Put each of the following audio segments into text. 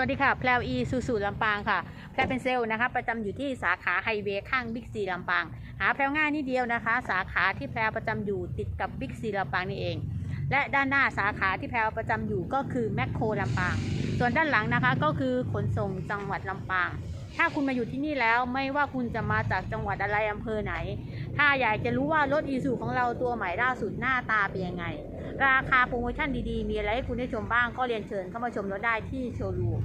วัสดีค่ะ แพลวอีสูสูลำปางค่ะ แพลวเป็นเซลล์นะคะ ประจำอยู่ที่สาขาไฮเวย์ข้างบิ๊กซีลำปาง หาแพลวง่ายนิดเดียวนะคะ สาขาที่แพลวประจำอยู่ติดกับบิ๊กซีลำปางนี่เอง และด้านหน้าสาขาที่แพลวประจำอยู่ก็คือแมคโครลำปาง ส่วนด้านหลังนะคะก็คือขนส่งจังหวัดลำปาง ถ้าคุณมาอยู่ที่นี่แล้วไม่ว่าคุณจะมาจากจังหวัดอะไรอำเภอไหน ถ้าอยากจะรู้ว่ารถอีซูของเราตัวใหม่ล่าสุดหน้าตาเป็นยังไง ราคาโปรโมชั่นดีๆ มีอะไรให้คุณได้ชมบ้างก็เรียนเชิญเข้ามาชมรถได้ที่โชว์รูม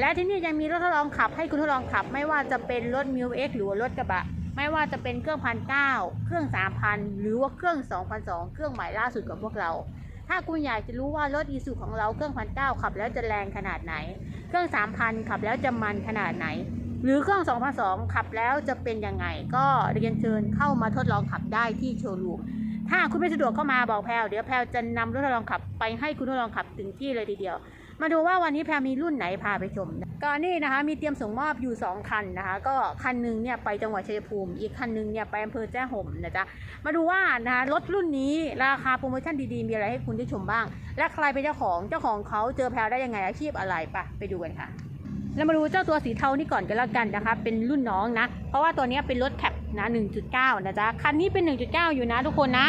และที่นี่ยังมีรถทดลองขับให้คุณทดลองขับ ไม่ว่าจะเป็นรถมิวเอ็กหรือว่ารถกระบะ ไม่ว่าจะเป็นเครื่องพันเก้าเครื่องสามพันหรือว่าเครื่องสองพันสองเครื่องใหม่ล่าสุดของพวกเรา ถ้าคุณอยากจะรู้ว่ารถอีซูของเราเครื่องพันเก้าขับแล้วจะแรงขนาดไหน เครื่องสามพันขับแล้วจะมันขนาดไหน หรือเครื่อง2 0 0ขับแล้วจะเป็นยังไง ก็เรียนเชิญเข้ามาทดลองขับได้ที่โชว์รูมถ้าคุณไม่สะดวกเข้ามาบอกแพลวเดี๋ยวแพลวจะนำรถทดลองขับไปให้คุณทดลองขับถึงที่เลยทีเดียว มาดูว่าวันนี้แพลวมีรุ่นไหนพาไปชมนะ ก็นี่นะคะมีเตรียมส่งมอบอยู่ 2 คันนะคะ ก็คันหนึงเนี่ยไปจังหวัดชัยภูมิ อีกคันหนึงเนี่ยไปอำเภอแจ้ห่มนะจ๊ะมาดูว่านะคะรถรุ่นนี้ราคาโปรโมชั่นดีๆ มีอะไรให้คุณได้ชมบ้าง และใครเป็นเจ้าของเจ้าของเขาเจอแพลได้ยังไงอาชีพอะไรปะไปดูกันค่ะเรามาดูเจ้าตัวสีเทานี่ก่อนกันแล้วกันนะคะ เป็นรุ่นน้องนะ เพราะว่าตัวนี้เป็นรถแคปนะ 1.9 นะจ๊ะ คันนี้เป็น 1.9 อยู่นะทุกคนนะ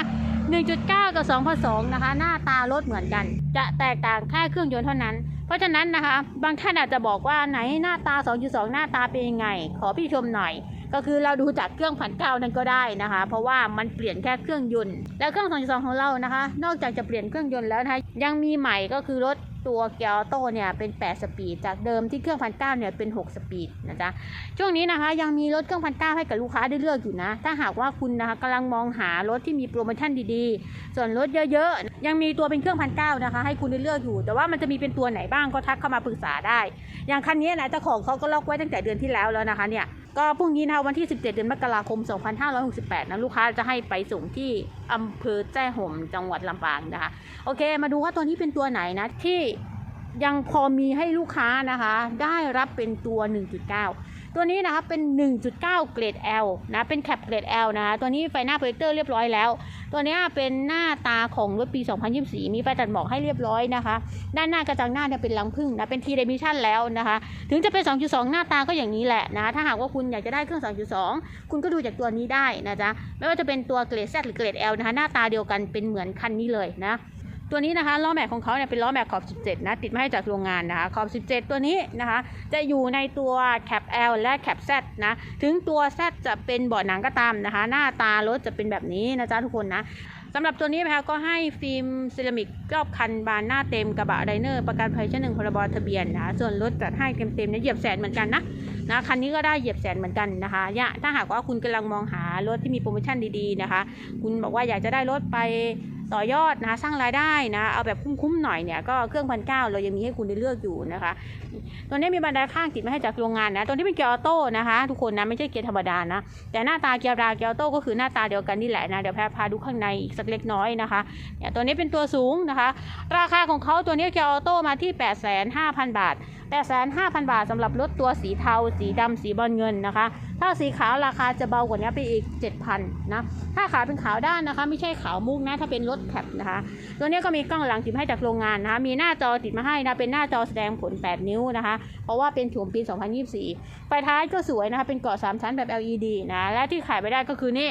1.9 กับ2 2นะคะ หน้าตารถเหมือนกัน จะแตกต่างแค่เครื่องยนต์เท่านั้น เพราะฉะนั้นนะคะ บางท่านอาจจะบอกว่าไหนหน้าตา 2.2 หน้าตาเป็นยังไง ขอพี่ชมหน่อย ก็คือเราดูจากเครื่องผันเก้านั้นก็ได้นะคะ เพราะว่ามันเปลี่ยนแค่เครื่องยนต์ แล้วเครื่อง 2.2 ของเรานะคะ นอกจากจะเปลี่ยนเครื่องยนต์แล้วนะคะยังมีใหม่ก็คือรถ ตัวเกียร์ออโต้เนี่ยเป็น 8 สปีด จากเดิมที่เครื่องพันเก้าเนี่ยเป็น 6 สปีดนะจ๊ะ ช่วงนี้นะคะยังมีรถเครื่องพันเก้าให้กับลูกค้าได้เลือกอยู่นะ ถ้าหากว่าคุณนะคะกำลังมองหารถที่มีโปรโมชั่นดีๆ ส่วนรถเยอะๆ ยังมีตัวเป็นเครื่องพันเก้านะคะ ให้คุณได้เลือกอยู่ แต่ว่ามันจะมีเป็นตัวไหนบ้างก็ทักเข้ามาปรึกษาได้ อย่างคันนี้นะเจ้าของเขาก็ล็อกไว้ตั้งแต่เดือนที่แล้วแล้วนะคะเนี่ย ก็พรุ่งนี้นะคะวันที่ 17 เดือนมกราคม 2568 นะลูกค้าจะให้ไปส่งที่อำเภอแจ้ห่มจังหวัดลำปางนะคะ โอเค มาดูว่าตัวนี้เป็นตัวไหนนะที่ยังพอมีให้ลูกค้านะคะ ได้รับเป็นตัว 1.9 ตัวนี้นะคะเป็น 1.9 เกรด L นะเป็นแคปเกรด L นะคะตัวนี้ไฟหน้าโปรเจคเตอร์เรียบร้อยแล้ว ตัวนี้เป็นหน้าตาของรถปี 2024 มีไฟตัดหมอกให้เรียบร้อยนะคะ ด้านหน้ากระจังหน้าเนี่ยเป็นลังพึ่งนะเป็นทีเดมิชันแล้วนะคะ ถึงจะเป็น 2.2 หน้าตาก็อย่างนี้แหละนะถ้าหากว่าคุณอยากจะได้เครื่อง 2.2 คุณก็ดูจากตัวนี้ได้นะจ๊ะไม่ว่าจะเป็นตัวเกรด Z หรือเกรด L นะคะหน้าตาเดียวกันเป็นเหมือนคันนี้เลยนะ ตัวนี้นะคะล้อแม็กของเขาเนี่ยเป็นล้อแม็กขอบ 17 นะ ติดมาให้จากโรงงานนะคะขอบ 17 ตัวนี้นะคะ จะอยู่ในตัวแคป L และแคป Z นะ ถึงตัว Z จะเป็นเบาะหนังก็ตามนะคะ หน้าตารถจะเป็นแบบนี้นะจ๊ะทุกคนนะสำหรับตัวนี้นะคะก็ให้ฟิล์มเซรามิกรอบคันบานหน้าเต็มกระบะไดเนอร์ประกันภัยชั้นหนึ่งพรบทะเบียนนะคะส่วนรถจัดให้เต็มๆเนี่ยเหยียบแสนเหมือนกันนะนะคันนี้ก็ได้เหยียบแสนเหมือนกันนะคะเนี่ถ้าหากว่าคุณกำลังมองหารถที่มีโปรโมชั่นดีๆนะคะ คุณบอกว่าอยากจะได้รถไป ต่อยอดนะสร้างรายได้นะเอาแบบคุ้มๆหน่อยเนี่ยก็เครื่องพันเก้าเรายังมีให้คุณได้เลือกอยู่นะคะตัวนี้มีบันไดข้างติดมาให้จากโรงงานนะตัวนี้เป็นเกียร์ออโต้นะคะ ทุกคนนะไม่ใช่เกียร์ธรรมดานะแต่หน้าตาเกียร์ราเกียร์ออโต้ก็คือหน้าตาเดียวกันนี่แหละนะเดี๋ยวแพรพาดูข้างในอีกสักเล็กน้อยนะคะเนี่ยตัวนี้เป็นตัวสูงนะคะ ราคาของเขาตัวนี้เกียร์ออโต้มาที่ 8 5 0 0 0 บาท 8 5 0 0 0 บาทสำหรับรถตัวสีเทา สีดำสีบอลเงินนะคะ ถ้าสีขาวราคาจะเบากว่านี้ไปอีก 7,000นะถ้าขาวเป็นขาวด้านนะคะ ไม่ใช่ขาวมุกนะ ถ้าเป็นรถแคปนะคะ ตัวนี้ก็มีกล้องหลังติดมาให้จากโรงงานนะคะ มีหน้าจอติดมาให้นะ เป็นหน้าจอแสดงผล 8 นิ้วนะคะ เพราะว่าเป็นโฉมปี 2024 ไฟท้ายก็สวยนะคะ เป็นเกาะ3ชั้นแบบ LED นะ และที่ขายไปได้ก็คือนี่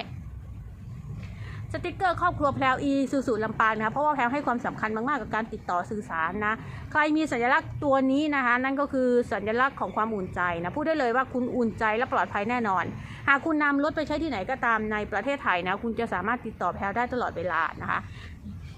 สติกเกอร์ครอบครัวแพลวอีสูสูลำปางนะคะเพราะว่าแพลวให้ความสำคัญมากๆกับการติดต่อสื่อสารนะ ใครมีสัญลักษณ์ตัวนี้นะคะ นั่นก็คือสัญลักษณ์ของความอุ่นใจนะพูดได้เลยว่าคุณอุ่นใจและปลอดภัยแน่นอน หากคุณนำรถไปใช้ที่ไหนก็ตามในประเทศไทยนะคุณจะสามารถติดต่อแพลวได้ตลอดเวลานะคะ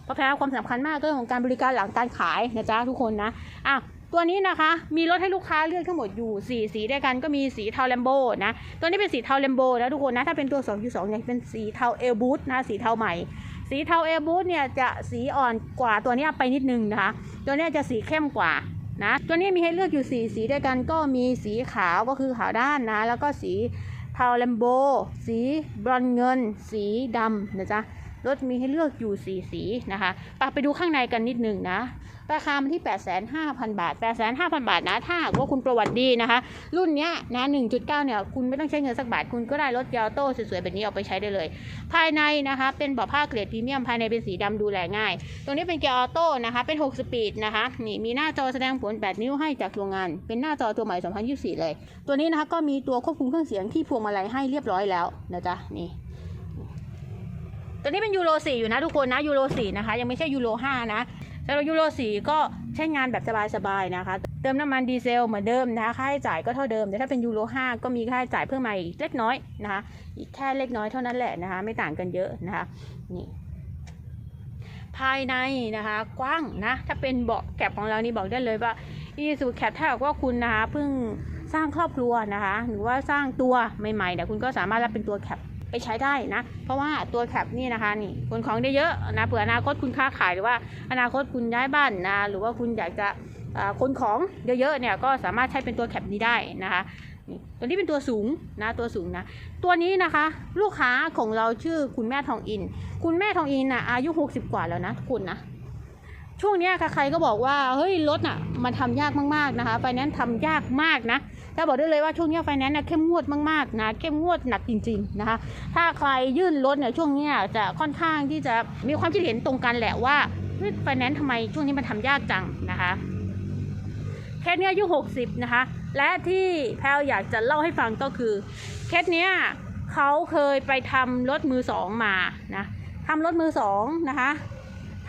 เพราะแพลวความสำคัญมากเรื่องของการบริการหลังการขายนะจ๊ะทุกคนนะอะ ตัวนี้นะคะมีรถให้ลูกค้าเลือกทั้งหมดอยู่4สีด้วยกันก็มีสีเทาแลมโบนะตัวนี้เป็นสีเทาแลมโบนะทุกคนนะถ้าเป็นตัว2.2เนี่ยเป็นสีเทาเอลบูทนะสีเทาใหม่ สีเทาเอลบูทเนี่ยจะสีอ่อนกว่าตัวนี้ไปนิดนึงนะคะ ตัวนี้จะสีเข้มกว่านะตัวนี้มีให้เลือกอยู่4สีด้วยกันก็มีสีขาวก็คือขาวด้านนะ แล้วก็สีเทาแลมโบสีบรอนเงิน สีดำนะจ๊ะรถมีให้เลือกอยู่สีสีนะคะไปไปดูข้างในกันนิดหนึ่งนะ ราคามันที่ 85,000 บาท 85,000 บาทนะ ถ้าหากว่าคุณประวัติดีนะคะ รุ่นเนี้ยนะ 1.9 เนี่ย คุณไม่ต้องใช้เงินสักบาท คุณก็ได้รถยาโต้สวยๆ แบบนี้เอาไปใช้ได้เลย ภายในนะคะ เป็นเบาะผ้าเกรดพรีเมียม ภายในเป็นสีดำดูแลง่าย ตรงนี้เป็นเกียร์ออโต้นะคะ เป็น 6 สปีดนะคะ นี่ มีหน้าจอแสดงผล 8 นิ้วให้จากโรงงาน เป็นหน้าจอตัวใหม่ 2024 เลย ตัวนี้นะคะ ก็มีตัวควบคุมเครื่องเสียงที่พวงมาลัยให้เรียบร้อยแล้วนะจ๊ะ นี่ตัวนี้เป็นยูโร4อยู่นะทุกคนนะยูโร4นะคะ ยังไม่ใช่ยูโร5นะ สำหรับยูโร4ก็ใช้งานแบบสบายๆนะคะ เติมน้ำมันดีเซลเหมือนเดิมนะคะค่าใช้จ่ายก็เท่าเดิม แต่ถ้าเป็นยูโร5ก็มีค่าใช้จ่ายเพิ่มมาอีกเล็กน้อยนะคะอีกแค่เล็กน้อยเท่านั้นแหละนะคะ ไม่ต่างกันเยอะนะคะนี่ภายในนะคะกว้างนะถ้าเป็นเบาะแคปของเรานี่บอกได้เลยว่าอีสูแคปถ้าหากว่าคุณนะคะเพิ่งสร้างครอบครัวนะคะ หรือว่าสร้างตัวใหม่ๆเนี่ยคุณก็สามารถรับเป็นตัวแคป ไปใช้ได้นะ เพราะว่าตัวแคปนี่นะคะนี่ขนของได้เยอะนะเผื่ออนาคตคุณค้าขายหรือว่าอนาคตคุณย้ายบ้านนะหรือว่าคุณอยากจะคนของเยอะๆเนี่ยก็สามารถใช้เป็นตัวแคปนี้ได้นะคะนี่ตัวนี้เป็นตัวสูงนะตัวสูงนะตัวนี้นะคะ ลูกค้าของเราชื่อคุณแม่ทองอิน คุณแม่ทองอินน่ะอายุ 60 กว่าแล้วนะทุกคนนะ ช่วงนี้ใครๆก็บอกว่าเฮ้ยรถอะมันทำยากมากๆนะคะไฟแนนซ์ทำยากมากนะถ้าบอกได้เลยว่าช่วงนี้ไฟแนนซ์น่ะเข้มงวดมากๆนะเข้มงวดหนักจริงๆนะคะถ้าใครยื่นรถเนี่ยช่วงนี้จะค่อนข้างที่จะมีความคิดเห็นตรงกันแหละว่าไฟแนนซ์ทำไมช่วงนี้มันทำยากจังนะคะเคสเนี้ยอายุ60นะคะและที่แพลวอยากจะเล่าให้ฟังก็คือเคสเนี้ยเขาเคยไปทำรถมือสองมานะทำรถมือสองนะคะ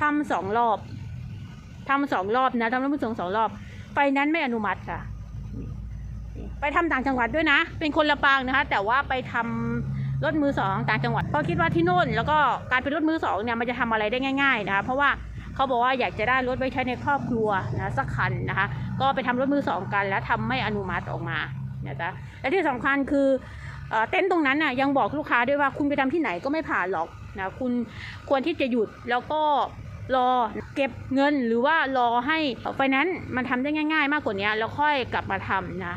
ทำสองรอบ ทำสองรอบนะทำรถมือสองสองรอบ ไฟนั้นไม่อนุมัติค่ะ ไปทำต่างจังหวัดด้วยนะ เป็นคนละปางนะคะ แต่ว่าไปทำรถมือสองต่างจังหวัดเพราะคิดว่าที่โน่น แล้วก็การเป็นรถมือสองเนี่ยมันจะทำอะไรได้ง่าย ๆ นะคะ เพราะว่าเขาบอกว่าอยากจะได้รถไว้ใช้ในครอบครัวนะสักคันนะคะ ก็ไปทำรถมือสองกัน แล้วทำไม่อนุมัติออกมานะจ๊ะและที่สำคัญคือเอเต็นท์ตรงนั้นน่ะยังบอกลูกค้าด้วยว่าคุณไปทำที่ไหนก็ไม่ผ่านหรอกนะคุณควรที่จะหยุดแล้วก็ รอเก็บเงินหรือว่ารอให้ไฟแนนซ์มันทำได้ง่าย ๆ มากกว่านี้แล้วค่อยกลับมาทำนะ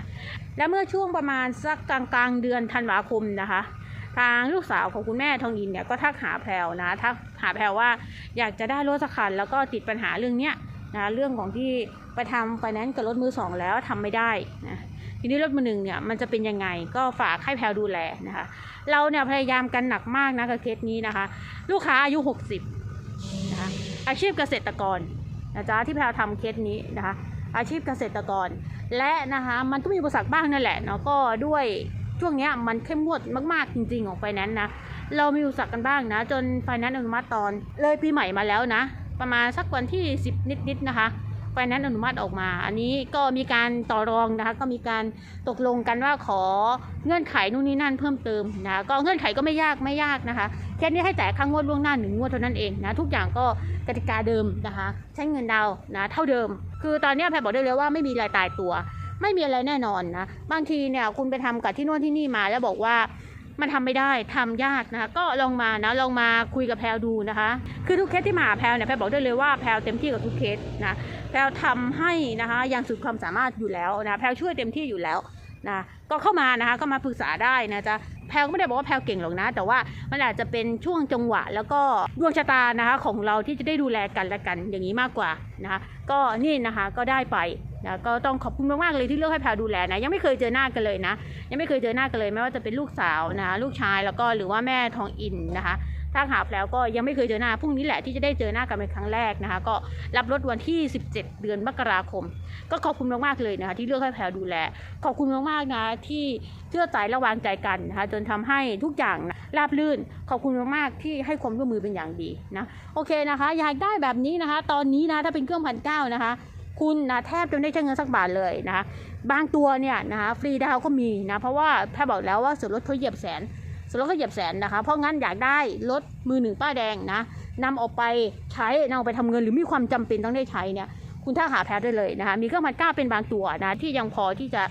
และเมื่อช่วงประมาณสักกลางกลางๆเดือนธันวาคมนะคะ ทางลูกสาวของคุณแม่ทองอินเนี่ยก็ทักหาแพรวนะทักหาแพรวว่าอยากจะได้รถสักคันแล้วก็ติดปัญหาเรื่องเนี้ยนะเรื่องของที่ไปทำไฟแนนซ์กับรถมือสองแล้วทำไม่ได้นะทีนี้รถมือหนึ่งเนี่ยมันจะเป็นยังไงก็ฝากให้แพรวดูแลนะคะ เราเนี่ยพยายามกันหนักมากนะกับเคสนี้นะคะ ลูกค้าอายุ 60นะคะ อาชีพเกษตรกรนะจ๊ะที่แพรวทำเคสนี้นะคะ อาชีพเกษตรกร และนะคะมันก็มีอุปสรรคบ้างนั่นแหละเนาะก็ด้วยช่วงนี้มันเข้มงวดมากๆจริงๆของไฟแนนซ์นะเรามีอุปสรรคกันบ้างนะ จนไฟแนนซ์อนุมัติตอนเลยปีใหม่มาแล้วนะ ประมาณสักวันที่ 10 นิดๆนะคะ ไฟนนซ์อนุมัติออกมา อันนี้ก็มีการต่อรองนะคะ ก็มีการตกลงกันว่าขอเงื่อนไขนู่นนี่นั่นเพิ่มเติมนะก็เงื่อนไขก็ไม่ยากไม่ยากนะคะแค่นี้ให้จ่ายค่างวดล่วงหน้าหนึ่งงวดเท่านั้นเองนะทุกอย่างก็กติกาเดิมนะคะ ใช้เงินดาวนะเท่าเดิม คือตอนนี้แพรบอกได้เลยว่าไม่มีรายตายตัว ไม่มีอะไรแน่นอนนะบางทีเนี่ยคุณไปทำกับที่โน่นที่นี่มาแล้วบอกว่า มันทำไม่ได้ทำยากนะคะ ก็ลองมานะลองมาคุยกับแพลวดูนะคะ คือทุกเคสที่มาแพลวเนี่ยแพลวบอกได้เลยว่าแพลวเต็มที่กับทุกเคสนะแพลวทำให้นะคะอย่างสุดความสามารถอยู่แล้วนะแพลวช่วยเต็มที่อยู่แล้วนะก็เข้ามานะคะก็มาปรึกษาได้นะจ๊ะ แพลก็ไม่ได้บอกว่าแพลเก่งหรอกนะ แต่ว่ามันอาจจะเป็นช่วงจังหวะ แล้วก็ดวงชะตานะคะของเราที่จะได้ดูแลกันและกันอย่างนี้มากกว่านะคะก็นี่นะคะก็ได้ไปนะก็ต้องขอบคุณมากๆเลยที่เลือกให้แพลดูแลนะยังไม่เคยเจอหน้ากันเลยนะ ยังไม่เคยเจอหน้ากันเลยไม่ว่าจะเป็นลูกสาวนะลูกชายแล้วก็หรือว่าแม่ทองอินนะคะ ถ้าหาแพรวก็ยังไม่เคยเจอหน้าพรุ่งนี้แหละที่จะได้เจอหน้ากันเป็นครั้งแรกนะคะ ก็รับรถวันที่ 17 เดือนมกราคม ก็ขอบคุณมากๆเลยนะคะ ที่เลือกให้แพรดูแล ขอบคุณมากๆนะที่เชื่อใจและวางใจกันนะคะ จนทำให้ทุกอย่างราบรื่น ขอบคุณมากๆที่ให้ความร่วมมือเป็นอย่างดีนะโอเคนะคะ อยากได้แบบนี้นะคะ ตอนนี้นะถ้าเป็นเครื่องพันเก้านะคะคุณนะแทบจะไม่ได้ใช้เงินสักบาทเลยนะคะบางตัวเนี่ยนะคะฟรีดาวก็มีนะเพราะว่าแพรบอกแล้วว่าส่วนลดเขาเหยียบแสน ส่วนลดเขาเหยียบแสนนะคะ เพราะงั้นอยากได้รถมือหนึ่งป้ายแดงนะนำออกไปใช้นำออกไปทำเงินหรือมีความจำเป็นต้องได้ใช้เนี่ยคุณถ้าหาแพรได้เลยนะคะ มีเครื่องพันเก้าเป็นบางตัวนะที่ยังพอที่จะ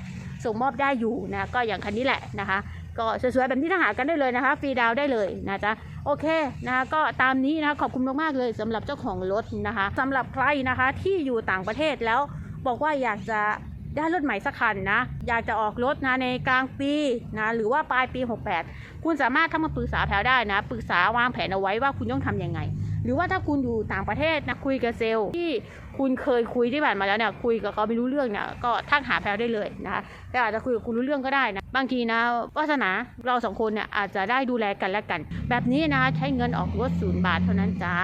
ส่งมอบได้อยู่นะก็อย่างคันนี้แหละนะคะ ก็สวยๆแบบนี้ถ้าหากันได้เลยนะคะฟรีดาวได้เลยนะจ๊ะโอเคนะคะก็ตามนี้นะคะขอบคุณมากๆเลยสำหรับเจ้าของรถนะคะสำหรับใครนะคะที่อยู่ต่างประเทศแล้วบอกว่าอยากจะ ได้รถใหม่สักคันนะ อยากจะออกรถนะในกลางปีนะหรือว่าปลายปี 68 คุณสามารถเข้ามาปรึกษาแพรได้นะ ปรึกษาวางแผนเอาไว้ว่าคุณต้องทำยังไง หรือว่าถ้าคุณอยู่ต่างประเทศนะคุยกับเซลล์ที่คุณเคยคุยที่ผ่านมาแล้วเนี่ยคุยกับเขาไม่รู้เรื่องเนี่ยก็ทักหาแพลวได้เลยนะคะแพลวอาจจะคุยกับคุณรู้เรื่องก็ได้นะบางทีนะวาสนาเราสองคนเนี่ยอาจจะได้ดูแลกันและกัน แบบนี้นะใช้เงินออกรถศูนย์บาทเท่านั้นจ้า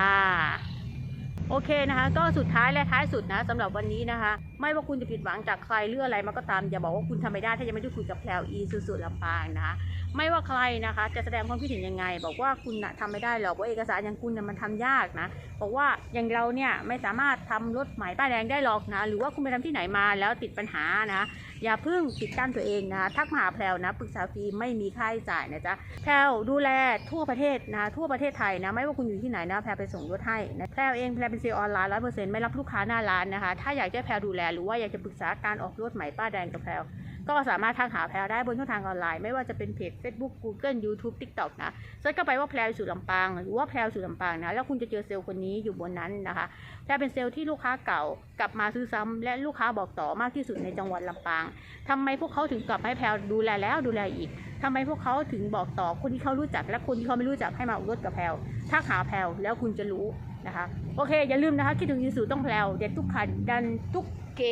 โอเคนะคะ ก็สุดท้ายและท้ายสุดนะสำหรับวันนี้นะคะ ไม่ว่าคุณจะผิดหวังจากใครหรืออะไรมาก็ตามอย่าบอกว่าคุณทำไม่ได้ถ้ายังไม่ได้คุยกับแพลวอีสุดๆลำปางนะคะ ไม่ว่าใครนะคะ จะแสดงความคิดเห็นยังไง บอกว่าคุณนะทำไม่ได้หรอกว่าเอกสารอย่างคุณนะมันทำยากนะบอกว่าอย่างเราเนี่ยไม่สามารถทำรถหมายป้ายแดงได้หรอกนะ หรือว่าคุณไปทำที่ไหนมาแล้วติดปัญหานะอย่าเพิ่งปิดกั้นตัวเองนะทักมาหาแพลวนะปรึกษาฟรีไม่มีค่าใช้จ่ายนะจ๊ะแพลวดูแลทั่วประเทศนะทั่วประเทศไทยนะไม่ว่าคุณอยู่ที่ไหนนะแพลวไปส่งรถให้นะแพลวเองแพลวเป็นเซลล์ออนไลน์ร้อยเปอร์เซ็นต์ไม่รับลูกค้าหน้าร้านนะคะถ้าอยากจะแพลวดูแลหรือว่าอยากจะปรึกษาการออกรถหม่ป้ายแดงกับแพลว ก็สามารถทักหาแพลได้บนช่องทางออนไลน์ ไม่ว่าจะเป็นเพจ Facebook Google YouTube TikTok นะเซิร์ชเข้าไปว่าแพลสู่ลำปางหรือว่าแพลสู่ลำปางนะแล้วคุณจะเจอเซลล์คนนี้อยู่บนนั้นนะคะแพลเป็นเซลล์ที่ลูกค้าเก่ากลับมาซื้อซ้ำและลูกค้าบอกต่อมากที่สุดในจังหวัดลำปางทำไมพวกเขาถึงกลับให้แพลดูแลแล้วดูแลอีกทำไมพวกเขาถึงบอกต่อคนที่เขารู้จัก และคนที่เขาไม่รู้จักให้มาออกรถกับแพลทักหาแพลแล้วคุณจะรู้นะคะโอเคอย่าลืมนะคะคิดถึงยูสูต้องแพลเด็ดทุกคันดันทุก เก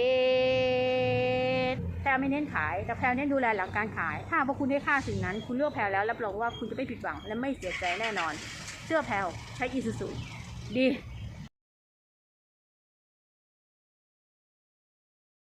ตแพลไม่เน้นขาย แต่แพลเน้นดูแลหลังการขาย ถ้าพวกคุณได้ค่าสิ่งนั้น คุณเลือกแพลแล้วรับรองว่าคุณจะไม่ผิดหวังและไม่เสียใจแน่นอนเชื่อแพลใช้อีซูซูดี